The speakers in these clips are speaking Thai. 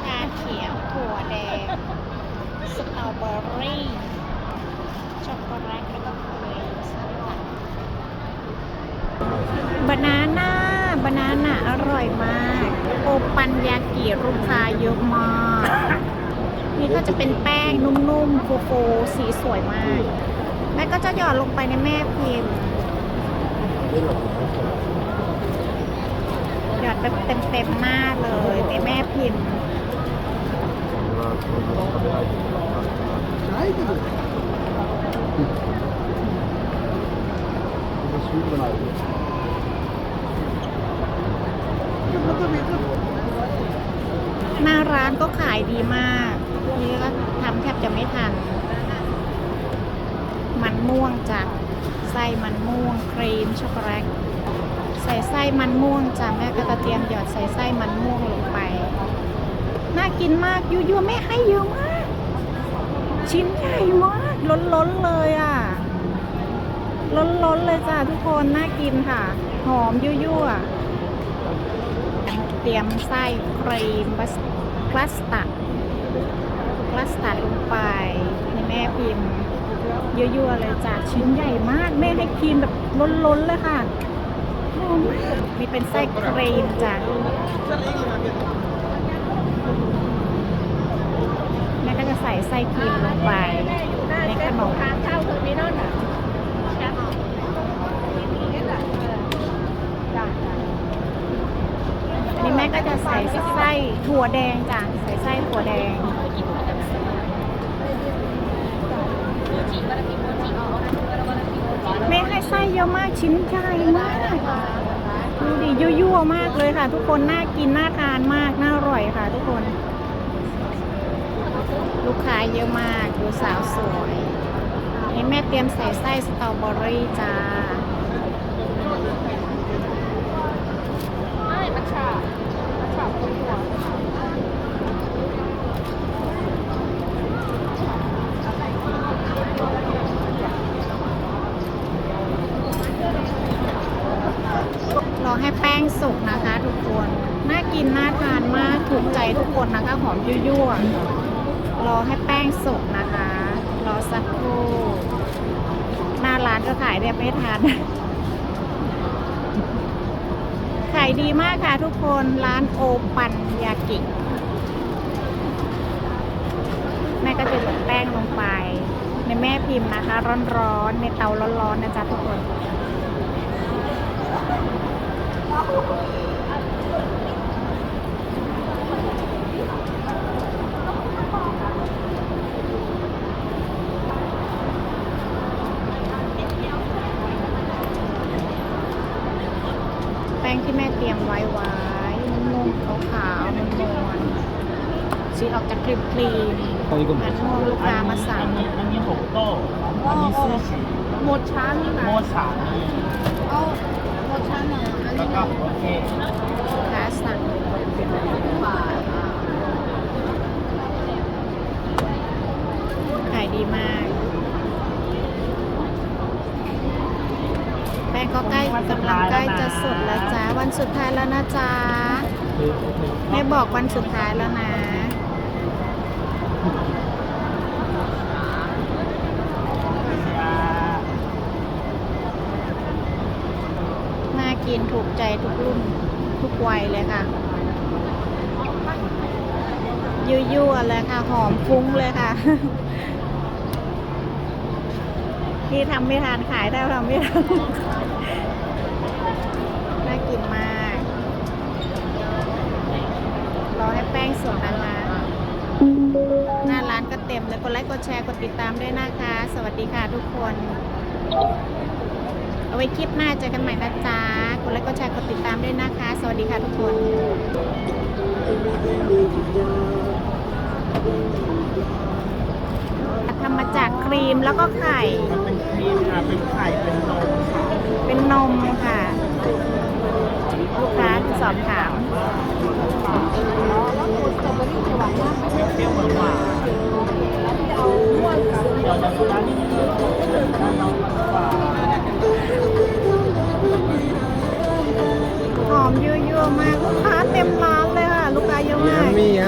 ชาเขียวถั่วแดง สตรอเบอรี่ ช็อกโกแลตแล้วก็ครีมสลัดบานาน่าบานาน่าอร่อยมาก โอปันยากิลูกค้าเยอะมาก นี่ก็จะเป็นแป้งนุ่มๆฟูๆสีสวยมากแม่ก็จะหยอดลงไปในแม่พิมพ์ อดแบบเต็มๆหน้าเลยในแม่พิมพ์หน้าร้านก็ขายดีมากนี่ก็ทำแทบจะไม่ทัน มันม่วงจ้ะไส้มันม่วงครีมช็อกโกแลต ส่ไส้มันม่วงจ้ะแม่ก็จะเตรียมหยอดใส่ไส้มันม่วงลงไป น่ากินมากยั่วๆแม่ให้เยอะมาก ชิ้นใหญ่มากล้นๆเลยอะ ล้นๆเลยจ้ะทุกคนน่ากินค่ะ หอมยั่วๆเตรียมไส้ครีมบัสคลัสตัดคลัสตัดลงไปในแม่พิมพ์ยั่วๆเลยจ้ะชิ้นใหญ่มากแม่ให้ครีมแบบล้นๆเลยค่ะ มมีเป็นไส้ครีมจ้ะแม่ก็จะใส่ไส้ครีมลงไปในขนมทางเข้าคือไม่นอนอะอันนี้แม่ก็จะใส่ไส้ถั่วแดงจ้ะใส่ไส้ถั่วแดงแม่ให้ ไส้เยอะมากชิ้นใหญ่มากดูดิยั่วๆมากเลยค่ะ ทุกคนน่ากินน่าทานมากน่าอร่อยค่ะ ทุกคน ลูกค้าเยอะมากดูสาวสวยนี่แม่เตรียมใส่ไส้สตรอเบอรี่จ้าไม่มันฉาบมันฉาบคนหัว รอ ให้แป้งสุกนะคะ ทุกคน น่ากินน่าทานมากถูกใจทุกคนนะคะหอมยั่วๆรอให้แป้งสุกนะคะ รอสักครู่หน้าร้านก็ขายได้ไม่ทันขายดีมากค่ะทุกคนร้านโอปันยากิแม่ก็จะหยดแป้งลงไป ในแม่พิมพ์นะคะ ร้อนๆในเตาร้อนๆนะจ๊ะทุกคน แป้งที่แม่เตรียมไว้ไว้นุ่มๆขาวๆนวลๆสีออกจากครีมครีมเอาอีกเหมือนพวกลูกค้ามาสั่งอันนี้红豆อันนี้ซีชิหมดช้านี่นะโมฉาเอา ก็โอเคลูกค้าสั่งขายดีมาก แป้งก็ใกล้กำลังใกล้จะสุดแล้วจ้า วันสุดท้ายแล้วนะจ๊ะแม่บอกวันสุดท้ายแล้วนะ น่ากินถูก ใจทุกรุ่นทุกวัยเลยค่ะยั่วๆเลยค่ะหอมฟุ้งเลยค่ะ ที่ทำไม่ทานขายได้ทำไม่ทันน่ากินมาก รอให้แป้งสุกนะคะหน้าร้านก็เต็มเลยกดไลค์กดแชร์กดติดตามด้วยนะคะ สวัสดีค่ะทุกคน เอาไว้คลิปหน้าเจอกันใหม่นะจ๊ะ ดไลค์กดแชร์กดติดตามด้วยนะคะ สวัสดีค่ะทุกคนทำมาจากครีมแล้วก็ไข่ เป็นครีมค่ะเป็นไข่เป็นนมค่ะเป็นนมค่ะ ลูกค้าสอบถามเปรี้ยวหวาน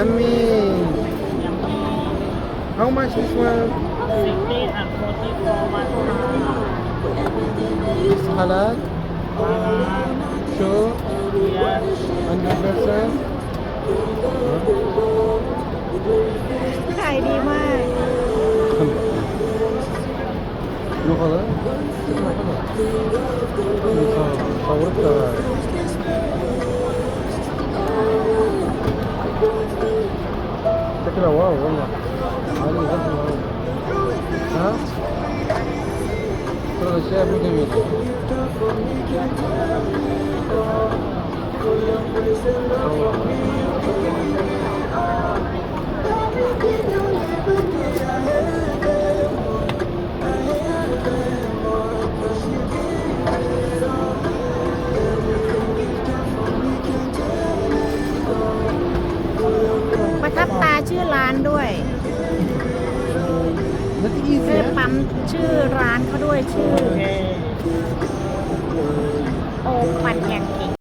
Yummy, yummy. much this one? 60 and 44 one It's halal? Halal. Sure? Yes. 100%? ขายดีมาก 몰라. 아니, 이건 몰라. 어? 그러고 시야 보게 위해서. ชื่อร้านด้วย Nothing ชื่อ easy, ปั๊มชื่อร้านเขาด้วยชื่อ Okay. โอปันแยงเก่ง